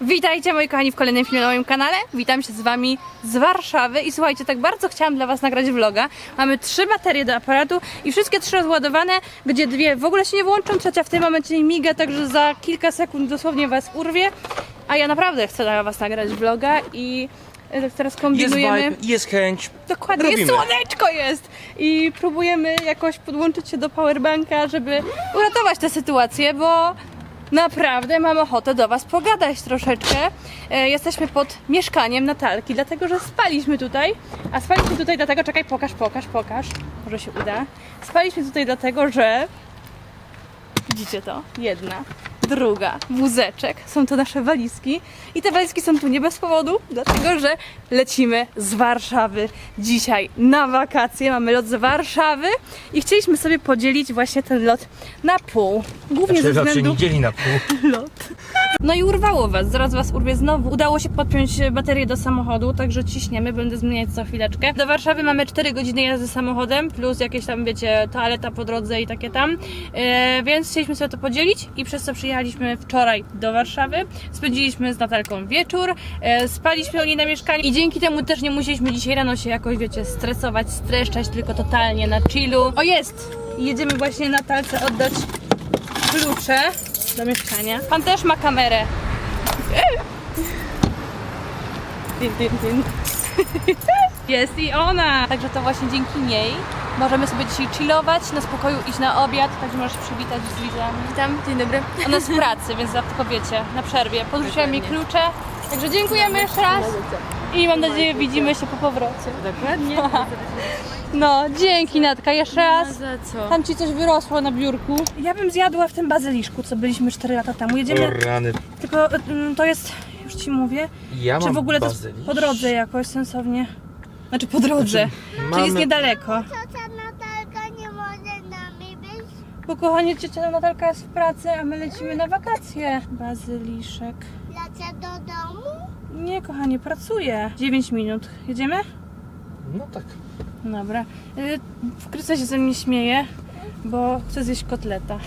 Witajcie moi kochani w kolejnym filmie na moim kanale. Witam się z wami z Warszawy i słuchajcie, tak bardzo chciałam dla was nagrać vloga. Mamy trzy baterie do aparatu i wszystkie trzy rozładowane, gdzie dwie w ogóle się nie włączą, trzecia w tym momencie miga, także za kilka sekund dosłownie was urwie. A ja naprawdę chcę dla was nagrać vloga i e, teraz Jest kombinujemy. vibe, jest chęć. Dokładnie, jest Robimy. słoneczko jest! I próbujemy jakoś podłączyć się do powerbanka, żeby uratować tę sytuację, bo naprawdę mam ochotę do Was pogadać troszeczkę. E, jesteśmy pod mieszkaniem Natalki, dlatego że spaliśmy tutaj, a spaliśmy tutaj dlatego, czekaj, pokaż, pokaż, pokaż, może się uda. Spaliśmy tutaj dlatego, że Widzicie to? Jedna, druga, wózeczek. Są to nasze walizki. I te walizki są tu nie bez powodu, dlatego że lecimy z Warszawy dzisiaj na wakacje. Mamy lot z Warszawy i chcieliśmy sobie podzielić właśnie ten lot na pół. Głównie ze Zawsze względu nie dzieli na pół. lot. No i urwało was, zaraz was urwie znowu. Udało się podpiąć baterię do samochodu, także ciśniemy, będę zmieniać co chwileczkę. Do Warszawy mamy 4 godziny jazdy samochodem, plus jakieś tam, wiecie, toaleta po drodze i takie tam. E, więc chcieliśmy sobie to podzielić i przez co przyjechaliśmy wczoraj do Warszawy. Spędziliśmy z Natalką wieczór, e, spaliśmy u niej na mieszkaniu i dzięki temu też nie musieliśmy dzisiaj rano się jakoś, wiecie, stresować, streszczać, tylko totalnie na chillu. O jest! Jedziemy właśnie Natalce oddać klucze do mieszkania. Pan też ma kamerę. Jest i ona! Także to właśnie dzięki niej możemy sobie dzisiaj chillować, na spokoju iść na obiad, także możesz się przywitać z widzami. Witam, dzień dobry. Ona jest w pracy, więc za tylko wiecie, na przerwie. Podrzuciła mi klucze, także dziękujemy jeszcze raz i mam nadzieję widzimy się po powrocie. Dokładnie. No, dzięki Natka, jeszcze raz. Za co? Tam ci coś wyrosło na biurku. Ja bym zjadła w tym bazyliszku, co byliśmy 4 lata temu. Jedziemy, rany. tylko mm, to jest, już ci mówię, Ja czy mam w ogóle to jest bazylisz. po drodze jakoś sensownie. Znaczy po drodze, czyli jest mamy- niedaleko. Ciocia Natalka nie może z nami być. Bo kochanie, ciocia Natalka jest w pracy, a my lecimy na wakacje. Bazyliszek. Lecę do domu. Nie, kochanie, pracuję. 9 minut. Jedziemy? No tak. Dobra. Y, Krysta się ze mnie śmieje, bo chce zjeść kotleta.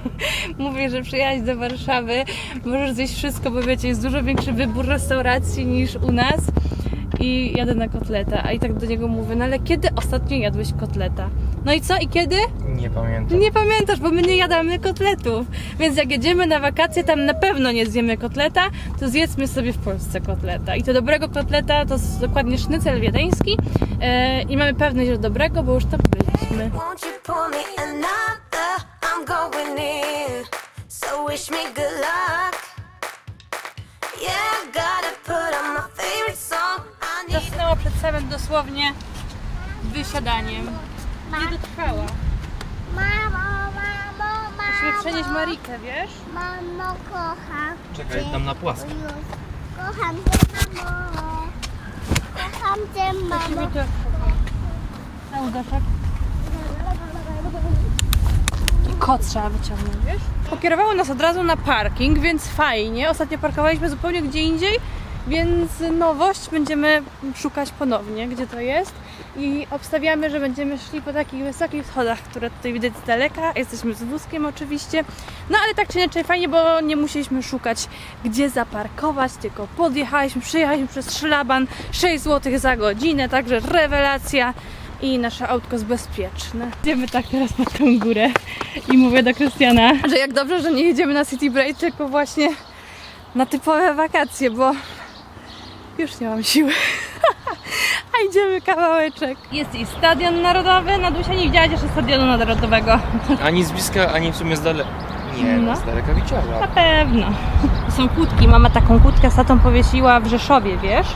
Mówię, że przyjechać do Warszawy, możesz zjeść wszystko, bo wiecie, jest dużo większy wybór restauracji niż u nas. I jadę na kotleta, a i tak do niego mówię, no ale kiedy ostatnio jadłeś kotleta? No i co? I kiedy? Nie pamiętam. Nie pamiętasz, bo my nie jadamy kotletów. Więc jak jedziemy na wakacje, tam na pewno nie zjemy kotleta, to zjedzmy sobie w Polsce kotleta. I to dobrego kotleta to jest dokładnie sznycel wiedeński. E, I mamy pewność, że dobrego, bo już tam byliśmy. Won't you pour me another? I'm going in. So wish me good luck. Yeah, I gotta put on my favorite song. I need Zasnęła przed samym dosłownie wysiadaniem. Nie dotrwała. Mamo, mamo, Musimy mamo. przenieść Marikę, wiesz? Mamo, kocham Czekaj, cię tam na płasko. już. Kocham cię, mamo. Kocham cię, Musimy mamo. to... Na udaszek. I kot trzeba wyciągnąć, wiesz? Pokierowało nas od razu na parking, więc fajnie. Ostatnio parkowaliśmy zupełnie gdzie indziej, więc nowość będziemy szukać ponownie, gdzie to jest. I obstawiamy, że będziemy szli po takich wysokich schodach, które tutaj widać z daleka. Jesteśmy z wózkiem oczywiście. No ale tak czy inaczej fajnie, bo nie musieliśmy szukać gdzie zaparkować, tylko podjechaliśmy, przyjechaliśmy przez szlaban 6 zł za godzinę, także rewelacja i nasze autko jest bezpieczne. Idziemy tak teraz na tą górę i mówię do Krystiana, że jak dobrze, że nie jedziemy na City Break, tylko właśnie na typowe wakacje, bo już nie mam siły. A idziemy kawałeczek. Jest i Stadion Narodowy. Nadusia nie widziałaś jeszcze Stadionu Narodowego. Ani z bliska, ani w sumie z daleka. Nie, No. no. z daleka Na widziała. pewno. To są kłódki. Mama taką kłódkę z tatą powiesiła w Rzeszowie, wiesz?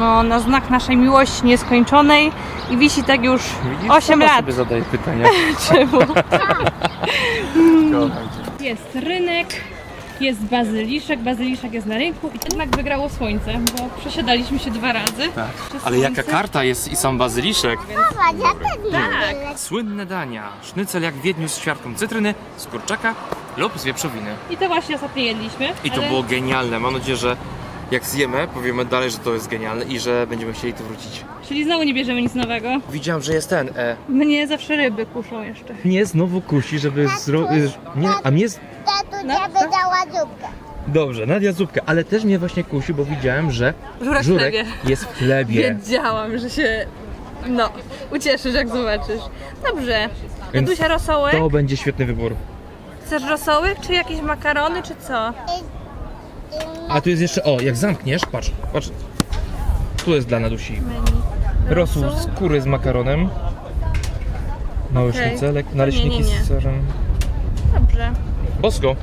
No, na znak naszej miłości nieskończonej i wisi tak już Widzisz, 8 sama lat. sobie zadaje pytania. Czemu? Kocham cię. Jest rynek, jest bazyliszek, bazyliszek jest na rynku i jednak wygrało słońce, bo przesiadaliśmy się dwa razy. Tak. Przez Ale jaka słońce. karta jest i sam bazyliszek. Mama, ja też nie Tak. Słynne dania. Sznycel jak w Wiedniu z ćwiartką cytryny, z kurczaka lub z wieprzowiny. I to właśnie ostatnio jedliśmy. I to ale było genialne. Mam nadzieję, że jak zjemy, powiemy dalej, że to jest genialne i że będziemy chcieli tu wrócić. Czyli znowu nie bierzemy nic nowego. Widziałam, że jest ten. E, Mnie zawsze ryby kuszą jeszcze. mnie znowu kusi, żeby zrobić. Nie, a mnie z... Tatu, No, ja by co? dała zupkę. Dobrze, Nadia zupkę, ale też mnie właśnie kusi, bo widziałem, że Żurek w żurek chlebie. jest w chlebie. Wiedziałam, że się, no, ucieszysz jak zobaczysz. Dobrze. Więc rosołek. To będzie świetny wybór. Chcesz rosołek, czy jakieś makarony, czy co? A tu jest jeszcze, o, jak zamkniesz, patrz, patrz. Tu jest dla Nadusi. Rosół z kury z makaronem. Mały Okej. sznycelek, Nie, naleśniki nie, nie. z serem. Dobrze. Bosko.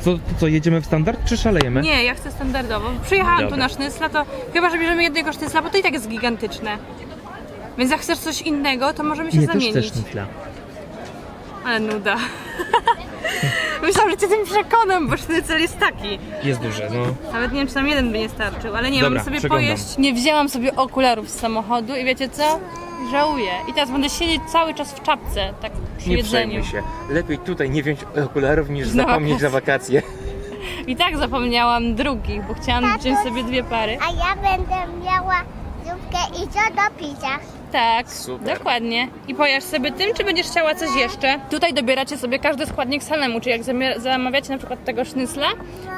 Co, to co, jedziemy w standard, czy szalejemy? Nie, ja chcę standardowo. Przyjechałam tu Dobra. na sznycla, to chyba, że bierzemy jednego sznycla, bo to i tak jest gigantyczne. Więc jak chcesz coś innego, to możemy się Nie, też zamienić. chcesz sznycla. Ale nuda. Myślałam, że cię tym przekonam, bo sznycel jest taki. Jest duże, no. Nawet nie wiem, czy tam jeden by nie starczył, ale nie, Dobra, mamy sobie przeglądam. pojeść. Nie wzięłam sobie okularów z samochodu i wiecie co? Żałuję. I teraz będę siedzieć cały czas w czapce, tak przy Nie jedzeniu. przejmuj się. Lepiej tutaj nie wziąć okularów niż Na zapomnieć na wakacje. I tak zapomniałam drugich, bo chciałam wziąć sobie dwie pary. A ja będę miała zupkę i co do picia. Tak, Super. dokładnie. I pojasz sobie tym, czy będziesz chciała coś jeszcze? Tutaj dobieracie sobie każdy składnik samemu, czyli jak zamawiacie na przykład tego sznycla,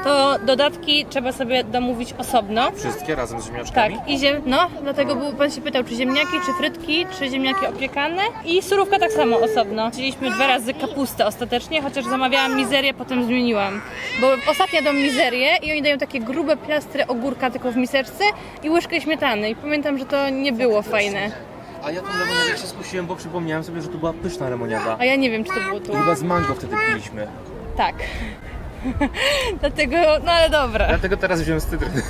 to dodatki trzeba sobie domówić osobno. Wszystkie razem z Tak, ziemniaczkami? i ziem... no, dlatego był, pan się pytał, czy ziemniaki, czy frytki, czy ziemniaki opiekane i surówka tak samo osobno. Chcieliśmy dwa razy kapustę ostatecznie, chociaż zamawiałam mizerię, potem zmieniłam. Bo ostatnio jadą mizerię i oni dają takie grube plastry ogórka tylko w miseczce i łyżkę śmietany i pamiętam, że to nie było fajne. A ja tą lemoniadę się skusiłem, bo przypomniałem sobie, że to była pyszna lemoniada. A ja nie wiem, czy to było tu. Chyba z mango wtedy piliśmy. Tak. Dlatego, no ale dobra. Dlatego teraz wziąłem z cytryny.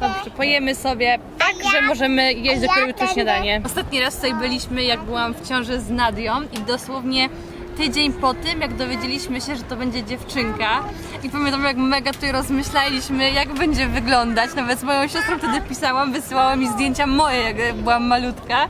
Dobrze, pojemy sobie tak, że możemy jeść dopiero jutro śniadanie. Ostatni raz tutaj byliśmy, jak byłam w ciąży z Nadią i dosłownie tydzień po tym, jak dowiedzieliśmy się, że to będzie dziewczynka i pamiętam, jak mega tutaj rozmyślaliśmy, jak będzie wyglądać. Nawet z moją siostrą wtedy pisałam, wysyłała mi zdjęcia moje, jak byłam malutka.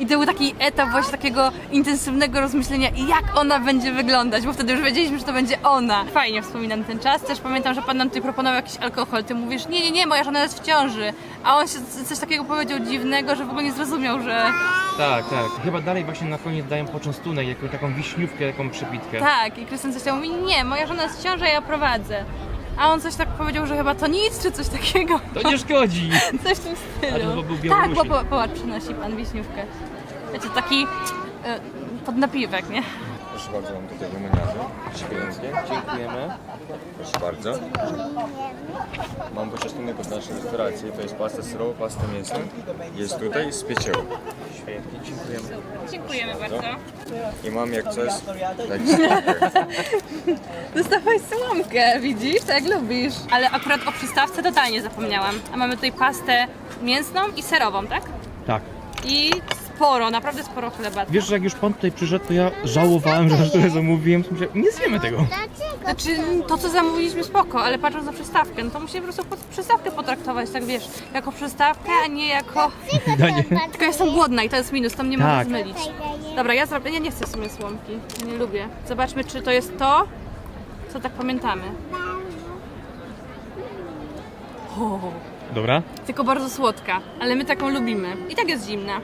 I to był taki etap właśnie takiego intensywnego rozmyślenia, jak ona będzie wyglądać, bo wtedy już wiedzieliśmy, że to będzie ona. Fajnie wspominam ten czas. Też pamiętam, że pan nam tutaj proponował jakiś alkohol. Ty mówisz, nie, nie, nie, moja żona jest w ciąży. A on się coś takiego powiedział dziwnego, że w ogóle nie zrozumiał, że Tak, tak. Chyba dalej właśnie na koniec dają poczęstunek, jakąś taką wiśniówkę, taką przepitkę. tak. I Krystian coś tam mówi, nie, moja żona jest w ciąży, a ja prowadzę. A on coś tak powiedział, że chyba to nic, czy coś takiego. To nie szkodzi! Coś w tym stylu. A to był tak, bo po, popatrz, przynosi pan wiśniówkę. Wiecie, taki e, podnapiwek, nie? Proszę bardzo, mam tutaj lemoniadę. Święckie. Dziękujemy. Proszę bardzo. Mam poczęstunek od naszej restauracji. To jest pasta serowa, pasta mięsna. Jest tutaj z. Świetnie, dziękujemy. Dziękujemy bardzo. I mam jak coś... Tak. Dostawaj słomkę, widzisz? Tak jak lubisz. Ale akurat o przystawce totalnie zapomniałam. A mamy tutaj pastę mięsną i serową, tak? Tak. I sporo, naprawdę sporo chleba. Wiesz, że jak już pan tutaj przyszedł, to ja żałowałem, że tyle zamówiłem. Myślałem, Nie zjemy tego. Dlaczego? Znaczy, to co zamówiliśmy spoko, ale patrząc na przystawkę, no to musimy po prostu pod przystawkę potraktować, tak wiesz, jako przystawkę, a nie jako... Danie. Tylko ja jestem głodna i to jest minus, to mnie Tak. może zmylić. Dobra, ja zrobię, ja nie chcę w sumie słomki, nie lubię. Zobaczmy, czy to jest to, co tak pamiętamy. O, Dobra? tylko bardzo słodka, ale my taką lubimy. I tak jest zimna.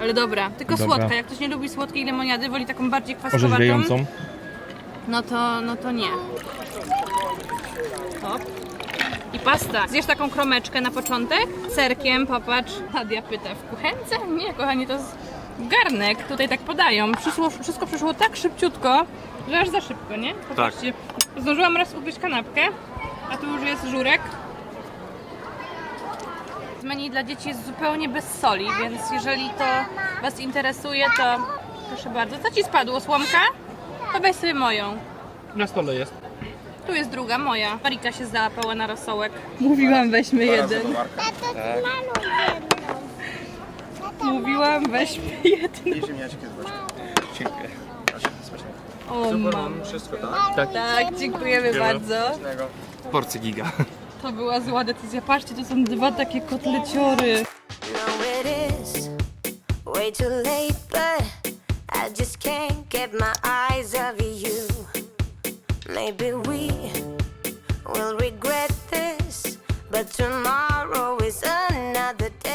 Ale dobra, tylko Dobra. słodka. Jak ktoś nie lubi słodkiej lemoniady, woli taką bardziej kwaskowatą, Orzeźwiającą. no to, no to nie. Hop. I pasta. Zjesz taką kromeczkę na początek, serkiem, popatrz. Nadia pyta, w kuchence? Nie, kochani, to jest garnek. Tutaj tak podają. Przyszło, wszystko przyszło tak szybciutko, że aż za szybko, nie? Popatrzcie. Zdążyłam raz ugryźć kanapkę, a tu już jest żurek. Menu dla dzieci jest zupełnie bez soli, więc jeżeli to Was interesuje, to proszę bardzo. Co Ci spadło, słomka? To weź sobie moją. Na stole jest. Tu jest druga, moja. Marika się załapała na rosołek. Mówiłam, weźmy jeden. Tato, zmaluj jedną. Mówiłam, weźmy jeden. I ziemniaczki z boczku. Dziękuję. Proszę, smacznego. O, Super, mam. mam wszystko, tak? Tak, dziękujemy bardzo. Porcy giga. To była zła decyzja. Patrzcie, to są dwa takie kotleciory. Maybe we will regret this, but tomorrow is another.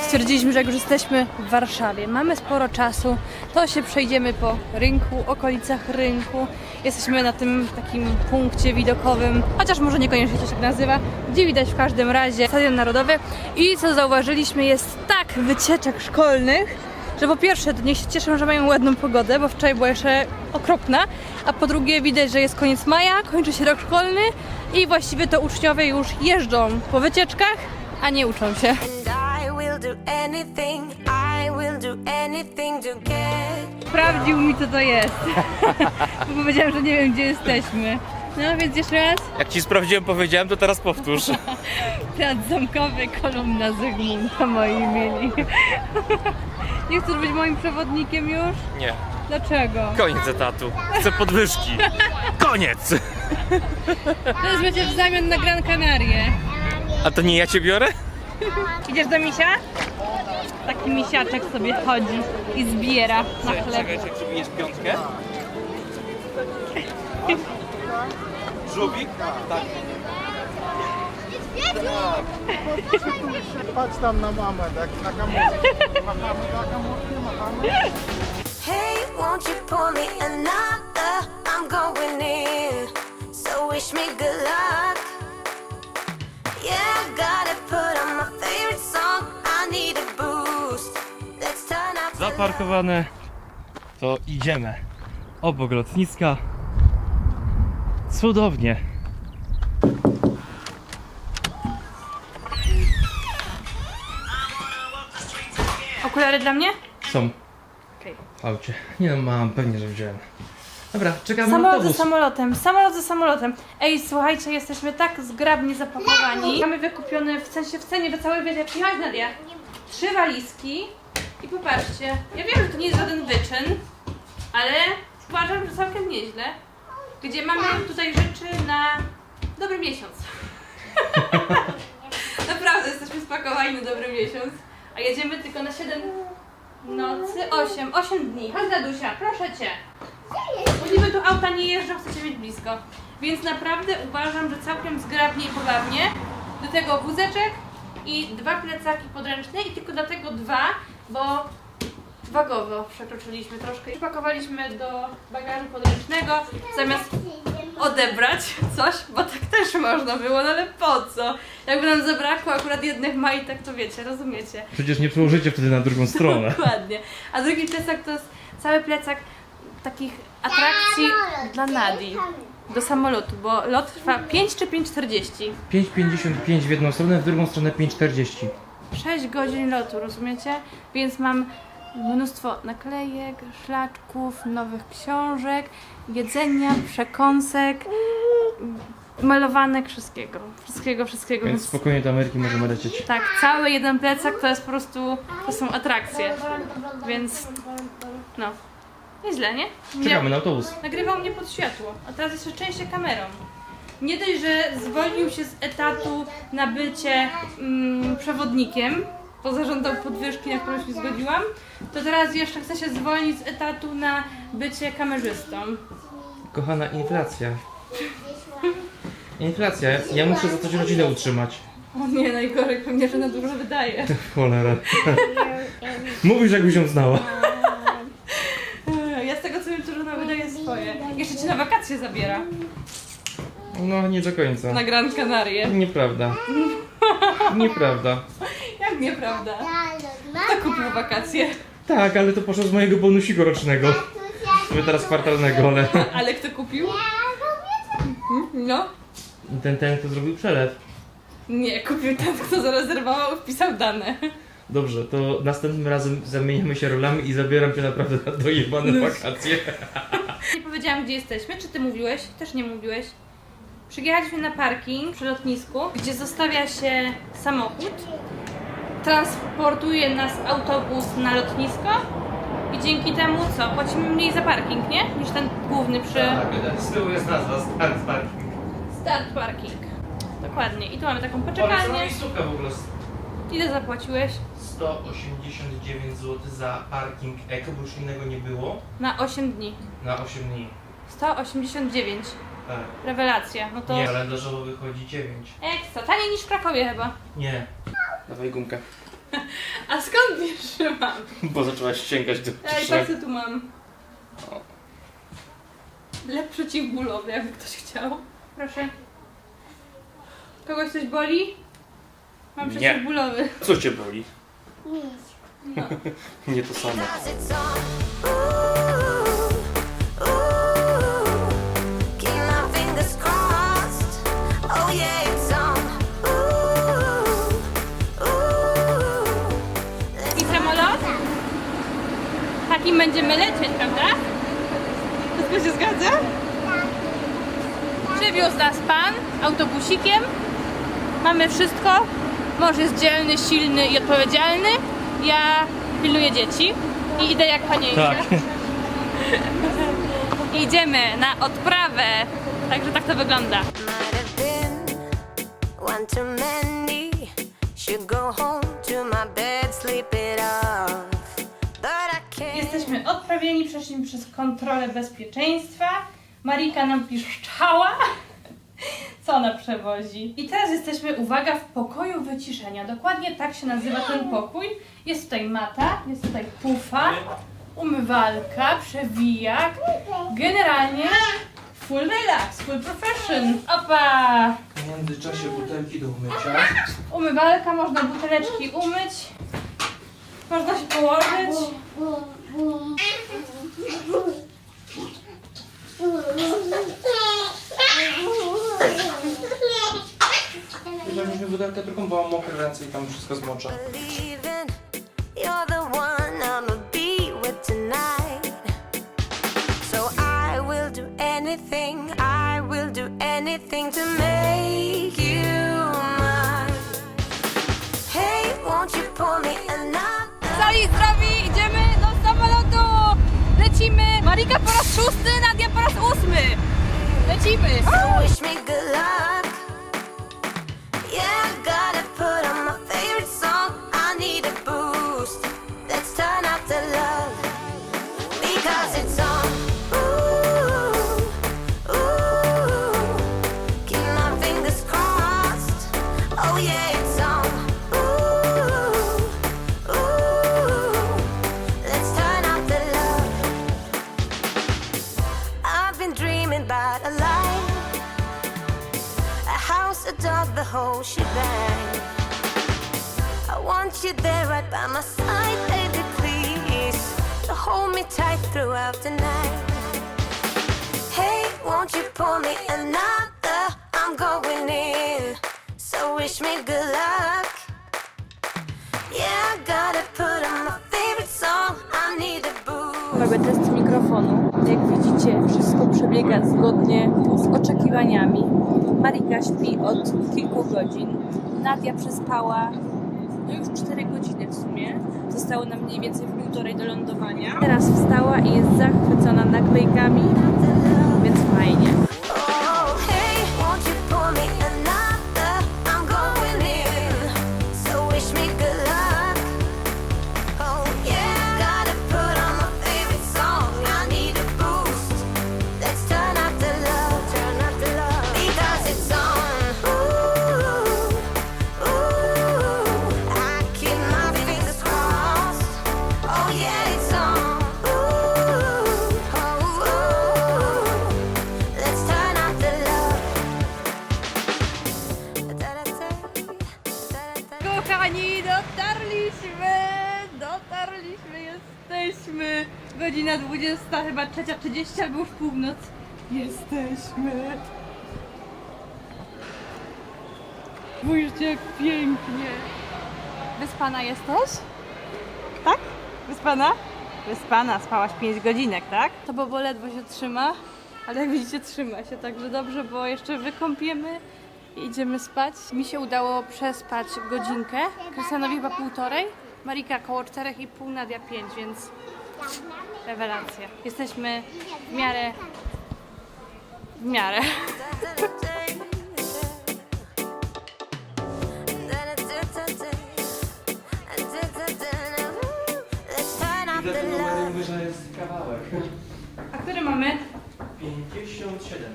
Stwierdziliśmy, że jak już jesteśmy w Warszawie, mamy sporo czasu, to się przejdziemy po rynku, okolicach rynku. Jesteśmy na tym takim punkcie widokowym, chociaż może niekoniecznie to się tak nazywa, gdzie widać w każdym razie Stadion Narodowy. I co zauważyliśmy, jest tak wycieczek szkolnych, że po pierwsze to niech się cieszą, że mają ładną pogodę, bo wczoraj była jeszcze okropna, a po drugie widać, że jest koniec maja, kończy się rok szkolny i właściwie to uczniowie już jeżdżą po wycieczkach, a nie uczą się. Do anything, I will do anything to get Sprawdził mi co to jest, bo powiedziałem, że nie wiem gdzie jesteśmy. No więc jeszcze raz, Jak ci sprawdziłem, powiedziałem, to teraz powtórz. Teatr Zamkowy, kolumna Zygmunta moi mili. Nie chcesz być moim przewodnikiem już? Nie, Dlaczego? koniec etatu. Chcę podwyżki. Koniec! To będzie w zamian na Gran Canaria. A to nie ja cię biorę? Idziesz do misia? Taki misiaczek sobie chodzi i zbiera na chleb. jak przybijesz piątkę. Żubik? Tak. Patrz tam na mamę, tak na kamerę. Machamy na kamerę, machamy. Hey, won't you pour me another? I'm going in. So wish me good luck. Zaparkowane. To idziemy. Obok lotniska. Cudownie. Okulary dla mnie? Są Okej. w aucie. Nie no, mam, pewnie, że wziąłem. Dobra, czekamy na Samolot za autobus. samolotem, samolot za samolotem. Ej, słuchajcie, jesteśmy tak zgrabnie zapakowani. Mamy wykupione, w sensie w cenie, wy cały wiecie, przyjechać Nadia. Trzy walizki popatrzcie, ja wiem, że to nie jest żaden wyczyn, ale uważam, że całkiem nieźle. Gdzie mamy tutaj rzeczy na dobry miesiąc. Naprawdę jesteśmy spakowani na dobry miesiąc. A jedziemy tylko na 7 nocy, 8, 8 dni. Chodź Dadusia, proszę Cię. Niby tu auta nie jeżdżą, chcecie mieć blisko. Więc naprawdę uważam, że całkiem zgrabnie i pobawnie. Do tego wózeczek i dwa plecaki podręczne i tylko dlatego dwa, bo wagowo przekroczyliśmy troszkę i pakowaliśmy do bagażu podręcznego zamiast odebrać coś, bo tak też można było, no ale po co? Jakby nam zabrakło akurat jednych majtek, to wiecie, rozumiecie. Przecież nie przełożycie wtedy na drugą stronę. Dokładnie. A drugi plecak to jest cały plecak takich atrakcji dla Nadi. Do samolotu, bo lot trwa 5 czy 5.40. 5,55 w jedną stronę, w drugą stronę 5,40. 6 godzin lotu, rozumiecie? Więc mam mnóstwo naklejek, szlaczków, nowych książek, jedzenia, przekąsek, malowanek, wszystkiego. Wszystkiego, wszystkiego. Więc spokojnie do Ameryki możemy lecieć. Tak, cały jeden plecak to jest po prostu, to są atrakcje. Więc no, nieźle, nie? nie Czekamy na autobus. Nagrywał mnie pod światło, a teraz jeszcze częściej kamerą. Nie dość, że zwolnił się z etatu na bycie mm, przewodnikiem, bo zażądał podwyżki, na którą się zgodziłam, to teraz jeszcze chce się zwolnić z etatu na bycie kamerzystą. Kochana, inflacja. Inflacja. Ja muszę za coś rodzinę utrzymać. O nie, najgorzej pewnie, że na dużo wydaje. Cholera. Mówisz, jakbyś ją znała. Ja z tego co wiem, to żona wydaje swoje. Jeszcze cię na wakacje zabiera. No, nie do końca. Na Gran Canaria. Nieprawda. Nieprawda. Jak nieprawda? Kto kupił wakacje? Tak, ale to poszło z mojego bonusiku rocznego. Sobie teraz kwartalnego, ale... Ale kto kupił? No. Ten, ten, kto zrobił przelew. Nie, kupił ten, kto zarezerwował, wpisał dane. Dobrze, to następnym razem zamieniamy się rolami i zabieram cię naprawdę na dojebane wakacje. Nie powiedziałam, gdzie jesteśmy. Czy ty mówiłeś? Też nie mówiłeś. Przyjechaliśmy na parking przy lotnisku, gdzie zostawia się samochód. Transportuje nas autobus na lotnisko. I dzięki temu co? Płacimy mniej za parking, nie? Niż ten główny przy z tyłu jest nazwa Start Parking. Start Parking. Dokładnie. I tu mamy taką Powiedz, poczekalnię. miejscówka w ogóle. Ile zapłaciłeś? 189 zł za parking Eko, bo już innego nie było. Na 8 dni. Na 8 dni. 189. Tak. Rewelacja. No to Nie, kalendarzowo wychodzi 9. ekstra. Taniej niż w Krakowie chyba. Nie. Dawaj gumkę. A skąd wiesz, że mam? Bo zaczęłaś sięgać do Ej, kieszeni. patrz co tu mam. Lek przeciwbólowy, jakby ktoś chciał. Proszę. Kogoś coś boli? Mam Nie. przeciwbólowy. Co cię boli? No. Nie to samo. Ooh, Mąż jest dzielny, silny i odpowiedzialny. Ja pilnuję dzieci i idę jak panieńka. Tak. I Idziemy na odprawę. Także tak to wygląda. Might have been one too many. Should go home to my bed, sleep it off. But I can't. Jesteśmy odprawieni, przeszliśmy przez kontrolę bezpieczeństwa. Marika nam piszczała, co ona przewozi. I teraz jesteśmy, uwaga, w pokoju wyciszenia. Dokładnie tak się nazywa ten pokój. Jest tutaj mata, jest tutaj pufa, umywalka, przewijak. Generalnie full relax, full profession. Opa! W międzyczasie butelki do umycia. Umywalka, można buteleczki umyć. Można się położyć. Bierzemy butelkę drugą, bo mam mokre ręce i tam wszystko zmocza. believing you're the one I'ma be with tonight. So I will do anything, I will do anything to make you mine. Hey, won't you pour me another? Cali zdrowi, idziemy do samolotu! Lecimy! Marika po raz szósty, Nadia po raz ósmy! Lecimy! So the whole shebang. I want you there right by my side, baby, please, to hold me tight throughout the night. Hey, won't you pour me another? I'm going in, so wish me good luck. Yeah, I gotta put on my favorite song. I need a boost. Mikrofonu. Jak widzicie, wszystko przebiega zgodnie z oczekiwaniami. Marika śpi od kilku godzin. Nadia przespała no już 4 godziny w sumie. Zostało nam mniej więcej półtorej do lądowania. Teraz wstała i jest zachwycona naklejkami, więc fajnie. 20 był w północ. Jesteśmy. Spójrzcie jak pięknie. Wyspana jesteś? Tak? Wyspana? Wyspana, spałaś 5 godzinek, tak? To bo ledwo się trzyma, ale jak widzicie trzyma się, także dobrze, bo jeszcze wykąpiemy i idziemy spać. Mi się udało przespać godzinkę, Krystianowi chyba półtorej, Marika około 4,5, Nadia 5, więc rewelacja. Jesteśmy w miarę... w miarę. Że jest kawałek. A który mamy? 57.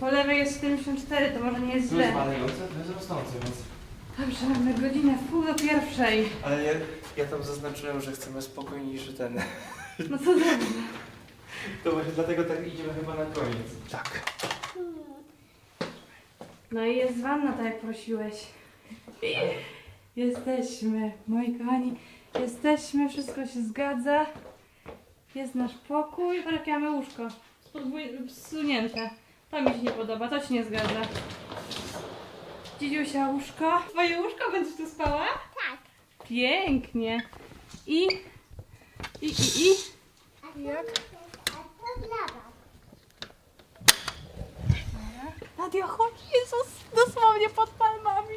Po lewej jest 74, to może nie jest źle. jest spadające, to jest rosnące, więc... Dobrze, mamy godzinę w pół do pierwszej. Ale ja, ja tam zaznaczyłem, że chcemy spokojniejszy ten. No co dobrze. To właśnie dlatego tak idziemy chyba na koniec. Tak. No i jest wanna, tak jak prosiłeś. Jesteśmy, moi kochani, jesteśmy, wszystko się zgadza. Jest nasz pokój. Mamy łóżko. Spodwój- Zsunięte. To mi się nie podoba, to się nie zgadza. Dzidziusia łóżko. Twoje łóżko będziesz tu spała? Tak. Pięknie. I... I, i, i. Jak? Nadia, chodź, Jezus, dosłownie pod palmami.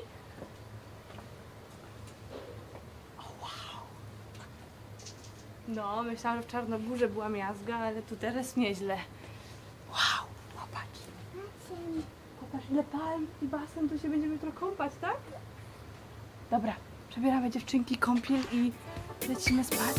O, wow. No, myślałam, że w Czarnogórze była miazga, ale tu teraz nieźle. Wow, popatrz. Popatrz, ile palm i basen, tu się będziemy jutro kąpać, tak? Dobra, przebieramy dziewczynki kąpiel i Lecimy spać.